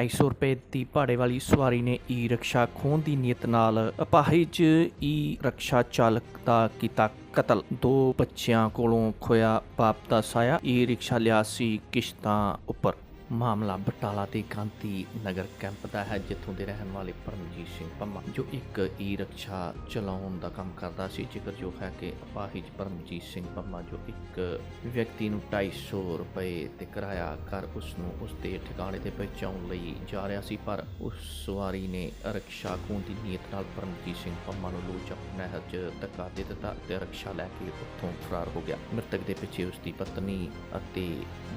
250 ਰੁਪਏ ਦੀ ਭਾੜੇ ਵਾਲੀ ਸਵਾਰੀ ਨੇ ਈ ਰਿਕਸ਼ਾ ਖੋਹਣ ਦੀ ਨੀਅਤ ਨਾਲ ਅਪਾਹਿਜ ਈ ਰਿਕਸ਼ਾ ਚਾਲਕ ਦਾ ਕੀਤਾ ਕਤਲ। ਦੋ ਬੱਚਿਆਂ ਕੋਲੋਂ ਖੋਇਆ ਬਾਪ ਦਾ ਸਾਇਆ। ਈ ਰਿਕਸ਼ਾ ਲਿਆ ਸੀ ਕਿਸ਼ਤਾਂ ਉੱਪਰ। ਮਾਮਲਾ ਬਟਾਲਾ ਤੇ ਕਾਂਤੀ ਨਗਰ ਕੈਂਪ ਦਾ ਹੈ, ਜਿੱਥੋਂ ਦੇ ਰਹਿਣ ਵਾਲੇ ਪਰਮਜੀਤ ਸਿੰਘ ਪੰਮਾ, ਜੋ ਇੱਕ ਈ ਰਿਕਸ਼ਾ ਚਲਾਉਣ ਦਾ ਕੰਮ ਕਰਦਾ ਸੀ, ਜ਼ਿਕਰ ਹੈ ਕਿ ਅਪਾਹਿਜ ਪਰਮਜੀਤ ਸਿੰਘ ਪੰਮਾ, ਜੋ ਇੱਕ ਵਿਅਕਤੀ ਨੂੰ 250 ਰੁਪਏ ਤੇ ਕਿਰਾਇਆ ਕਰ ਉਸ ਨੂੰ ਉਸ ਦੇ ਠਿਕਾਣੇ ਤੇ ਪਹੁੰਚਾਉਣ ਲਈ ਜਾ ਰਿਹਾ ਸੀ, ਪਰ ਉਸ ਸਵਾਰੀ ਨੇ ਰਕਸ਼ਾ ਖੂਨ ਦੀ ਨੀਅਤ ਨਾਲ ਪਰਮਜੀਤ ਸਿੰਘ ਪੰਮਾ ਨੂੰ ਲੋਚ ਨਹਿਰ 'ਚ ਧੱਕਾ ਦੇ ਦਿੱਤਾ ਤੇ ਰਕਸ਼ਾ ਲੈ ਕੇ ਉੱਥੋਂ ਫਰਾਰ ਹੋ ਗਿਆ। ਮ੍ਰਿਤਕ ਦੇ ਪਿੱਛੇ ਉਸ ਦੀ ਪਤਨੀ ਅਤੇ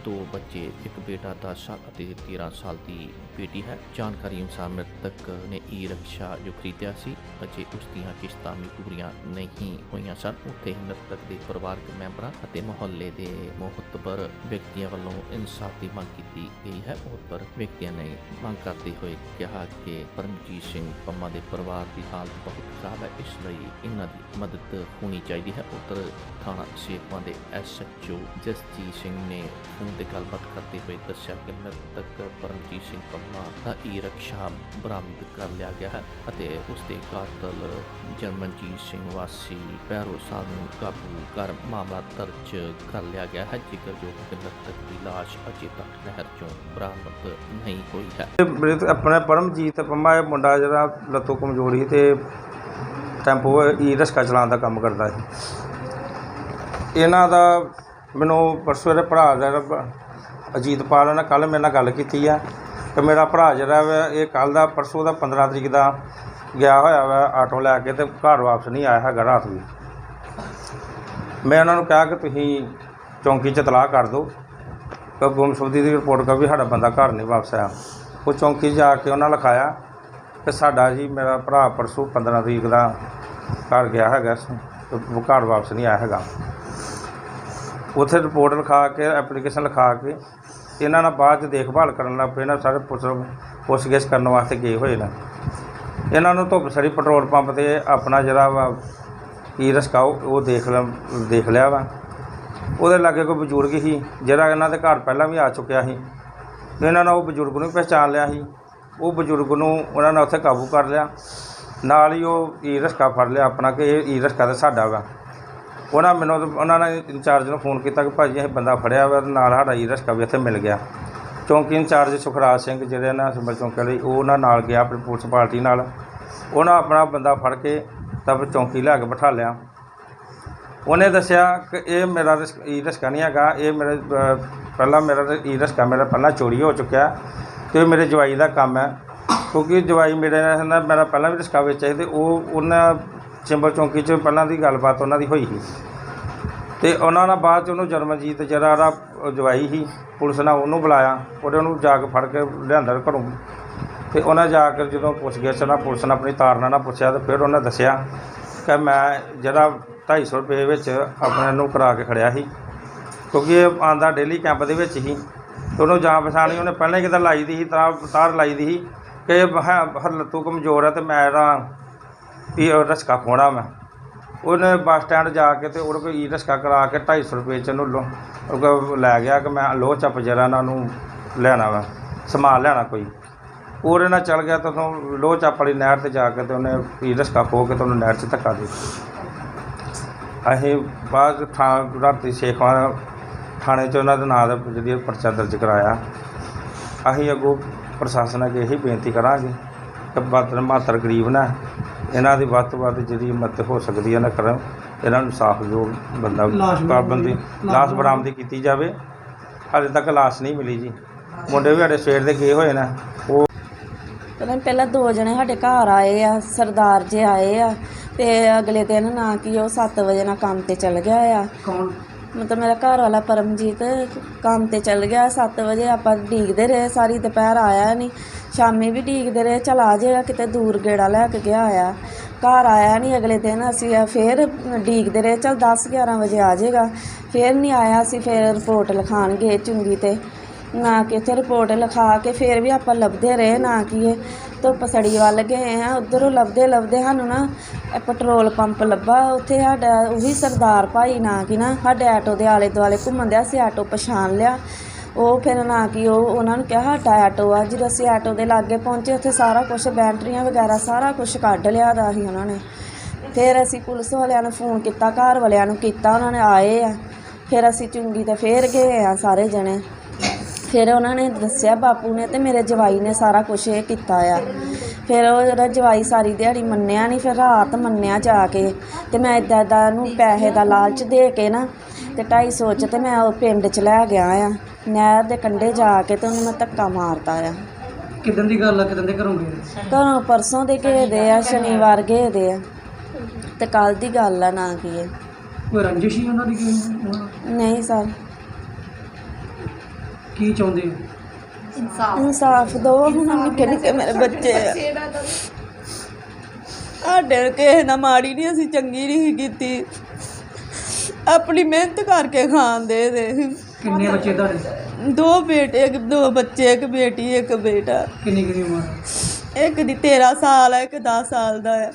ਦੋ ਬੱਚੇ, ਇੱਕ ਬੇਟਾ 10 ਸਾਲ ਅਤੇ 13 ਸਾਲ ਦੀ ਬੇਟੀ ਹੈ। ਜਾਣਕਾਰੀ ਅਨੁਸਾਰ ਮ੍ਰਿਤਕ ਨੇ ਈ ਰਿਕਸ਼ਾ ਜੋ ਖਰੀਦਿਆ ਸੀ, ਅਜੇ ਉਸ ਦੀਆਂ ਕਿਸ਼ਤਾਂ ਵੀ ਪੂਰੀਆਂ ਨਹੀਂ ਹੋਈਆਂ ਸਨ। ਉੱਥੇ ਹੀ ਮ੍ਰਿਤਕ ਦੇ ਪਰਿਵਾਰਕ ਮੈਂਬਰਾਂ ਅਤੇ ਮੁਹੱਲੇ ਦੇ ਮੋਹਤਬਰ ਵਿਅਕਤੀਆਂ ਵੱਲੋਂ ਇਨਸਾਫ ਦੀ ਮੰਗ ਕੀਤੀ ਗਈ ਹੈ। ਮੋਹਤਬਰ ਵਿਅਕਤੀਆਂ ਨੇ ਮੰਗ ਕਰਦੇ ਹੋਏ ਕਿਹਾ ਕਿ ਪਰਮਜੀਤ ਸਿੰਘ ਪੰਮਾ ਦੇ ਪਰਿਵਾਰ ਦੀ ਹਾਲਤ ਬਹੁਤ ਖਰਾਬ ਹੈ। ਇਸ ਲਈ ਇਹਨਾਂ ਦੀ ਮਦਦ ਹੋਣੀ ਚਾਹੀਦੀ ਹੈ। ਉੱਤਰ ਥਾਣਾ ਸੇਖਵਾਂ ਦੇ ਐਸਐਚਓ ਜਸਜੀਤ ਸਿੰਘ ਨੇ ਫੋਨ ਤੇ ਗੱਲਬਾਤ ਕਰਦੇ ਹੋਏ ਦੱਸਿਆ ਕਿ ਮ੍ਰਿਤਕ ਪਰਮਜੀਤ ਸਿੰਘ ਪੰਮਾ ਦਾ ਈ ਰਿਕਸ਼ਾ ਬਰਾਮਦ ਕਰ ਲਿਆ ਗਿਆ ਹੈ ਅਤੇ ਉਸ ਦੇ ਕਾਤਲ ਜਰਮਨਜੀਤ ਸਿੰਘ ਵਾਸੀ ਪੈਰੋ ਸਾਹਿਬ ਨੂੰ ਕਾਬੂ ਕਰ ਮਾਮਲਾ ਦਰਜ ਕਰ ਲਿਆ ਗਿਆ ਹੈ, ਜ਼ਿਕਰ ਜੋ ਕਿ ਮ੍ਰਿਤਕ ਦੀ ਲਾਸ਼ ਅਜੇ ਤੱਕ ਨਹਿਰ ਚੋਂ ਬਰਾਮਦ ਨਹੀਂ ਹੋਈ ਹੈ। ਇਹ ਆਪਣਾ ਪਰਮਜੀਤ ਪੰਮਾ, ਇਹ ਮੁੰਡਾ ਜਿਹੜਾ ਲੱਤੋਂ ਕਮਜ਼ੋਰ ਸੀ ਤੇ ਟੈਂਪੋ ਈ ਰਿਕਸ਼ਾ ਚਲਾਉਣ ਦਾ ਕੰਮ ਕਰਦਾ ਸੀ। ਇਹਨਾਂ ਦਾ ਮੈਨੂੰ ਪਰਸੋਂ ਦੇ ਭਰਾ ਦਾ ਅਜੀਤਪਾਲ ਨੇ ਕੱਲ ਮੇਰੇ ਨਾਲ ਗੱਲ ਕੀਤੀ ਆ ਕਿ ਮੇਰਾ ਭਰਾ ਜਿਹੜਾ ਵਾ, ਇਹ ਕੱਲ ਦਾ ਪਰਸੋਂ ਦਾ 15 ਤਰੀਕ ਦਾ ਗਿਆ ਹੋਇਆ ਵਾ ਆਟੋ ਲੈ ਕੇ ਤੇ ਘਰ ਵਾਪਸ ਨਹੀਂ ਆਇਆ ਹੈਗਾ ਰਾਤ ਵੀ। ਮੈਂ ਉਹਨਾਂ ਨੂੰ ਕਿਹਾ ਕਿ ਤੁਸੀਂ ਚੌਂਕੀ 'ਚ ਤਲਾਹ ਕਰ ਦਿਓ ਕਿ ਗੁੰਮਸ਼ੁਦਗੀ ਦੀ ਰਿਪੋਰਟ ਕਰ ਵੀ ਸਾਡਾ ਬੰਦਾ ਘਰ ਨਹੀਂ ਵਾਪਸ ਆਇਆ। ਉਹ ਚੌਂਕੀ 'ਚ ਜਾ ਕੇ ਉਹਨਾਂ ਲਿਖਾਇਆ ਕਿ ਸਾਡਾ ਜੀ ਮੇਰਾ ਭਰਾ ਪਰਸੋਂ 15 ਤਰੀਕ ਦਾ ਘਰ ਗਿਆ ਹੈਗਾ, ਉਹ ਘਰ ਵਾਪਸ ਨਹੀਂ ਆਇਆ ਹੈਗਾ। ਉੱਥੇ ਰਿਪੋਰਟ ਲਿਖਾ ਕੇ, ਐਪਲੀਕੇਸ਼ਨ ਲਿਖਾ ਕੇ ਇਹਨਾਂ ਨਾਲ ਬਾਅਦ 'ਚ ਦੇਖਭਾਲ ਕਰਨ ਲੱਗ ਪਏ, ਇਹਨਾਂ ਸਾਰੇ ਪੁੱਛ ਪੁੱਛਗਿੱਛ ਕਰਨ ਵਾਸਤੇ ਗਏ ਹੋਏ ਨੇ। ਇਹਨਾਂ ਨੂੰ ਧੁੱਪ ਸੜੀ, ਪੈਟਰੋਲ ਪੰਪ ਤੇ ਆਪਣਾ ਜਿਹੜਾ ਵਾ ਈ ਰਿਕਸ਼ਾ ਉਹ ਉਹ ਦੇਖ ਲਿਆ ਦੇਖ ਲਿਆ ਵਾ। ਉਹਦੇ ਲਾਗੇ ਕੋਈ ਬਜ਼ੁਰਗ ਸੀ, ਜਿਹੜਾ ਇਹਨਾਂ ਦੇ ਘਰ ਪਹਿਲਾਂ ਵੀ ਆ ਚੁੱਕਿਆ ਸੀ। ਇਹਨਾਂ ਨੇ ਉਹ ਬਜ਼ੁਰਗ ਨੂੰ ਵੀ ਪਹਿਚਾਣ ਲਿਆ ਸੀ। ਉਹ ਬਜ਼ੁਰਗ ਨੂੰ ਉਹਨਾਂ ਨੇ ਉੱਥੇ ਕਾਬੂ ਕਰ ਲਿਆ। ਨਾਲ ਹੀ ਉਹ ਈ ਰਸਕਾ ਫੜ ਲਿਆ ਆਪਣਾ, ਕਿ ਇਹ ਈ ਰਸਕਾ ਤਾਂ ਸਾਡਾ ਵਾ। ਉਹਨਾਂ ਮੈਨੂੰ ਉਹਨਾਂ ਨੇ ਇੰਚਾਰਜ ਨੂੰ ਫੋਨ ਕੀਤਾ ਕਿ ਭਾਜੀ ਇਹ ਬੰਦਾ ਫੜਿਆ ਵਾ ਤੇ ਨਾਲ ਸਾਡਾ ਈ ਰਸਕਾ ਵੀ ਇੱਥੇ ਮਿਲ ਗਿਆ। ਚੌਂਕੀ ਇੰਚਾਰਜ ਸੁਖਰਾਜ ਸਿੰਘ ਜਿਹੜੇ ਨਾ ਸਿੰਬਲ ਚੌਂਕੀ ਵਾਲੇ, ਉਹ ਉਹਨਾਂ ਨਾਲ ਗਿਆ ਆਪਣੀ ਪੁਲਿਸ ਪਾਰਟੀ ਨਾਲ। ਉਹਨਾਂ ਆਪਣਾ ਬੰਦਾ ਫੜ ਕੇ ਤਾਂ ਚੌਂਕੀ ਲਿਆ ਕੇ ਬਿਠਾ ਲਿਆ। ਉਹਨੇ ਦੱਸਿਆ ਕਿ ਇਹ ਮੇਰਾ ਰਿਸ- ਈ ਰਸਕਾ ਨਹੀਂ ਹੈਗਾ, ਇਹ ਮੇਰੇ ਪਹਿਲਾਂ ਮੇਰਾ ਤੇ ਈ ਰਿਕਸ਼ਾ ਮੇਰਾ ਪਹਿਲਾਂ ਚੋਰੀ ਹੋ ਚੁੱਕਿਆ ਤੇ ਇਹ ਮੇਰੇ ਜਵਾਈ ਦਾ ਕੰਮ ਹੈ। ਕਿਉਂਕਿ ਜਵਾਈ ਮੇਰੇ ਨਾਲ ਨਾ ਮੇਰਾ ਪਹਿਲਾਂ ਵੀ ਰਸਕਾ ਵੇਚਿਆ ਸੀ ਤੇ ਉਹ, ਉਹਨਾਂ ਚਿੰਬਲ ਚੌਂਕੀ 'ਚ ਪਹਿਲਾਂ ਦੀ ਗੱਲਬਾਤ ਉਹਨਾਂ ਦੀ ਹੋਈ ਸੀ। ਤੇ ਉਹਨਾਂ ਨਾਲ ਬਾਅਦ 'ਚ ਉਹਨੂੰ ਜਰਮਨਜੀਤ ਜਿਹੜਾ ਉਹਦਾ ਜਵਾਈ ਸੀ, ਪੁਲਿਸ ਨੇ ਉਹਨੂੰ ਬੁਲਾਇਆ, ਉਹਦੇ ਉਹਨੂੰ ਜਾ ਕੇ ਫੜ ਕੇ ਲਿਆਂਦਾ ਘਰੋਂ। ਤੇ ਉਹਨਾਂ ਜਾ ਕੇ ਜਦੋਂ ਪੁੱਛ ਗਿਆ ਨਾ ਪੁਲਿਸ ਨੇ ਆਪਣੀ ਤਾਰਨਾ ਨਾਲ ਪੁੱਛਿਆ ਤੇ ਫਿਰ ਉਹਨੇ ਦੱਸਿਆ ਕਿ ਮੈਂ ਜਿਹੜਾ 250 ਰੁਪਏ ਵਿੱਚ ਆਪਣੇ ਨੂੰ ਕਰਾ ਕੇ ਖੜਿਆ ਸੀ, ਕਿਉਂਕਿ ਇਹ ਆਂਦਾ ਡੇਲੀ ਕੈਂਪ ਦੇ ਵਿੱਚ ਹੀ ਤੇ ਉਹਨੂੰ ਜਾਂ ਪਛਾਣੀ ਉਹਨੇ ਪਹਿਲਾਂ ਹੀ ਕਿਤੇ ਲਾਈ ਦੀ ਸੀ ਤਾਰ ਤਾਰ ਲਾਈ ਦੀ ਸੀ ਕਿ ਹਰ ਲੱਤੂ ਕਮਜ਼ੋਰ ਹੈ ਤੇ ਮੈਂ ਇਹਦਾ ਵੀ ਰਸਕਾ ਖੋਣਾ ਮੈਂ। ਉਹਨੇ ਬੱਸ ਸਟੈਂਡ ਜਾ ਕੇ ਤੇ ਉਹਦੇ ਕੋਲ ਈ ਰਸਕਾ ਕਰਾ ਕੇ 250 ਰੁਪਏ ਚ ਉਹਨੂੰ ਲੋ ਲੈ ਗਿਆ ਕਿ ਮੈਂ ਲੋਹ ਚੱਪ ਜਰਾ ਇਹਨਾਂ ਨੂੰ ਲੈਣਾ ਵਾ, ਸਮਾਨ ਲੈਣਾ ਕੋਈ। ਉਹਦੇ ਨਾਲ ਚੱਲ ਗਿਆ ਤਾਂ ਉੱਥੋਂ ਲੋਹ ਚੱਪ ਵਾਲੀ ਨਹਿਰ ਤੇ ਜਾ ਕੇ ਤੇ ਉਹਨੇ ਈ ਰਸਕਾ ਖੋ ਕੇ ਤੇ ਉਹਨੂੰ ਨਹਿਰ 'ਚ ਧੱਕਾ ਦੇ ਅਸੀਂ ਬਾਅਦ ਥਾਂ ਰਾਤੀ ਸ਼ੇਖਵਾਂ ਥਾਣੇ 'ਚ ਉਹਨਾਂ ਦੇ ਨਾਂ ਦਾ ਜਿਹੜੀ ਪਰਚਾ ਦਰਜ ਕਰਾਇਆ। ਅਸੀਂ ਅੱਗੋਂ ਪ੍ਰਸ਼ਾਸਨ ਅੱਗੇ ਇਹੀ ਬੇਨਤੀ ਕਰਾਂਗੇ ਕਿ ਬਾਤਰ ਮਾਤਰ ਗਰੀਬ ਨਾ ਇਹਨਾਂ ਦੀ ਵੱਧ ਤੋਂ ਵੱਧ ਜਿਹੜੀ ਮਦਦ ਹੋ ਸਕਦੀ ਹੈ ਨਾ ਕਰਨ ਇਹਨਾਂ ਨੂੰ ਸਾਫ਼ ਜੋ ਬੰਦਾ ਪਾਬੰਦੀ ਲਾਸ਼ ਬਰਾਮਦੀ ਕੀਤੀ ਜਾਵੇ। ਹਾਲੇ ਤੱਕ ਲਾਸ਼ ਨਹੀਂ ਮਿਲੀ ਜੀ। ਮੁੰਡੇ ਵੀ ਸਾਡੇ ਸਵੇਰ ਦੇ ਗਏ ਹੋਏ ਨੇ। ਉਹ ਕਹਿੰਦੇ ਪਹਿਲਾਂ ਦੋ ਜਣੇ ਸਾਡੇ ਘਰ ਆਏ ਆ ਸਰਦਾਰ ਜੇ ਆਏ ਆ ਤੇ ਅਗਲੇ ਦਿਨ ਨਾ ਕਿ ਉਹ 7 ਵਜੇ ਨਾਲ ਕੰਮ ਤੇ ਚਲ ਗਿਆ ਆ। ਕੌਣ? ਮਤਲਬ ਮੇਰਾ ਘਰ ਵਾਲਾ ਪਰਮਜੀਤ ਕੰਮ ਤੇ ਚਲ ਗਿਆ 7 ਵਜੇ ਆਪਾਂ ਢੀਕਦੇ ਰਹੇ ਸਾਰੀ ਦੁਪਹਿਰ ਆਇਆ ਨਹੀਂ ਸ਼ਾਮੀ ਵੀ ਉਡੀਕਦੇ ਰਹੇ, ਚੱਲ ਆ ਜਾਏਗਾ ਕਿਤੇ ਦੂਰ ਗੇੜਾ ਲੈ ਕੇ ਗਿਆ ਆ ਘਰ ਆਇਆ ਨਹੀਂ ਅਗਲੇ ਦਿਨ, ਅਸੀਂ ਫਿਰ ਉਡੀਕਦੇ ਰਹੇ, ਚੱਲ 10 11 ਵਜੇ ਆ ਜਾਏਗਾ। ਫਿਰ ਨਹੀਂ ਆਇਆ, ਅਸੀਂ ਫਿਰ ਰਿਪੋਰਟ ਲਿਖਾਣ ਗਏ ਚੁੰਗੀ ਤੇ। ਨਾ ਕਿ ਉੱਥੇ ਰਿਪੋਰਟ ਲਿਖਾ ਕੇ ਫਿਰ ਵੀ ਆਪਾਂ ਲੱਭਦੇ ਰਹੇ, ਨਾ ਕਿ ਇਹ ਧੁੱਪ ਸੜੀ ਵੱਲ ਗਏ ਆ ਉਧਰੋਂ ਲੱਭਦੇ ਲੱਭਦੇ ਸਾਨੂੰ ਨਾ ਇਹ ਪੈਟਰੋਲ ਪੰਪ ਲੱਭਾ, ਉੱਥੇ ਸਾਡਾ ਉਹੀ ਸਰਦਾਰ ਭਾਈ ਨਾ ਕਿ ਨਾ ਸਾਡੇ ਆਟੋ ਦੇ ਆਲੇ ਦੁਆਲੇ ਘੁੰਮਣ ਦਿਆ ਸੀ ਆਟੋ ਪਛਾਣ ਲਿਆ। ਉਹ ਫਿਰ ਨਾ ਕਿ ਉਹ ਉਹਨਾਂ ਨੂੰ ਕਿਹਾ ਸਾਡਾ ਆਟੋ ਆ। ਜਦੋਂ ਅਸੀਂ ਆਟੋ ਦੇ ਲਾਗੇ ਪਹੁੰਚੇ, ਉੱਥੇ ਸਾਰਾ ਕੁਝ ਬੈਟਰੀਆਂ ਵਗੈਰਾ ਸਾਰਾ ਕੁਝ ਕੱਢ ਲਿਆ ਦਾ ਸੀ ਉਹਨਾਂ ਨੇ। ਫਿਰ ਅਸੀਂ ਪੁਲਿਸ ਵਾਲਿਆਂ ਨੂੰ ਫੋਨ ਕੀਤਾ, ਘਰ ਵਾਲਿਆਂ ਨੂੰ ਕੀਤਾ, ਉਹਨਾਂ ਨੇ ਆਏ ਆ। ਫਿਰ ਅਸੀਂ ਚੁੰਗੀ ਤੇ ਫੇਰ ਗਏ ਆ ਸਾਰੇ ਜਣੇ। ਫਿਰ ਉਹਨਾਂ ਨੇ ਦੱਸਿਆ, ਬਾਪੂ ਨੇ ਤੇ ਮੇਰੇ ਜਵਾਈ ਨੇ ਸਾਰਾ ਕੁਝ ਇਹ ਕੀਤਾ ਆ। ਫਿਰ ਉਹ ਜਿਹੜਾ ਜਵਾਈ ਸਾਰੀ ਦਿਹਾੜੀ ਮੰਨਿਆ ਨਹੀਂ ਫਿਰ ਰਾਤ ਮੰਨਿਆ ਜਾ ਕੇ। ਤੇ ਮੈਂ ਇਦਾਂ ਇਦਾਂ ਨੂੰ ਪੈਸੇ ਦਾ ਲਾਲਚ ਦੇ ਕੇ ਨਾ, ਤੇ 250 ਚ ਤੇ ਮੈਂ ਉਹ ਪਿੰਡ ਚ ਲੈ ਗਿਆ ਆ। ਨਹਿਰ ਦੇ ਕੰਢੇ ਜਾ ਕੇ ਤੇ ਉਹਨੂੰ ਮੈਂ ਧੱਕਾ ਮਾਰਤਾ ਆ। ਕਿਦਾਂ ਦੀ ਗੱਲ ਆ ਕਿਦਾਂ ਦੇ ਘਰੋਂ ਗਏ? ਘਰੋਂ ਪਰਸੋਂ ਦੇ ਗਏ ਦੇ ਆ ਸ਼ਨੀਵਾਰ ਗਏ ਦੇ ਆ। ਤੇ ਕੱਲ ਦੀ ਗੱਲ ਆ ਨਾ ਕੀ ਹੈ ਕੋਈ ਰੰਜਿਸ਼ ਹੀ ਉਹਨਾਂ ਦੀ ਕੀ ਉਹਨਾਂ? ਨਹੀਂ ਸਰ। ਕੀ ਚਾਹੁੰਦੇ ਹੋ? ਇਨਸਾਫ। ਦੋ ਹੁਣ ਨਿੱਕੇ ਨਿੱਕੇ ਮੇਰੇ ਬੱਚੇ ਆ। ਸਾਡੇ ਕਿਸੇ ਨਾਲ ਮਾੜੀ ਨਹੀਂ ਅਸੀਂ ਚੰਗੀ ਨਹੀਂ ਕੀਤੀ। ਆਪਣੀ ਮਿਹਨਤ ਕਰਕੇ ਖਾਂਦੇ ਦੇ ਕਿੰਨੇ ਬੱਚੇ ਤੁਹਾਡੇ? ਦੋ ਬੇਟੇ ਇੱਕ ਦੋ ਬੱਚੇ ਇੱਕ ਬੇਟੀ ਇੱਕ ਬੇਟਾ। ਕਿੰਨੀ ਕਿੰਨੀ ਉਮਰ? ਇੱਕ ਦੀ 13 ਸਾਲ ਹੈ ਇੱਕ 10 ਸਾਲ ਦਾ ਹੈ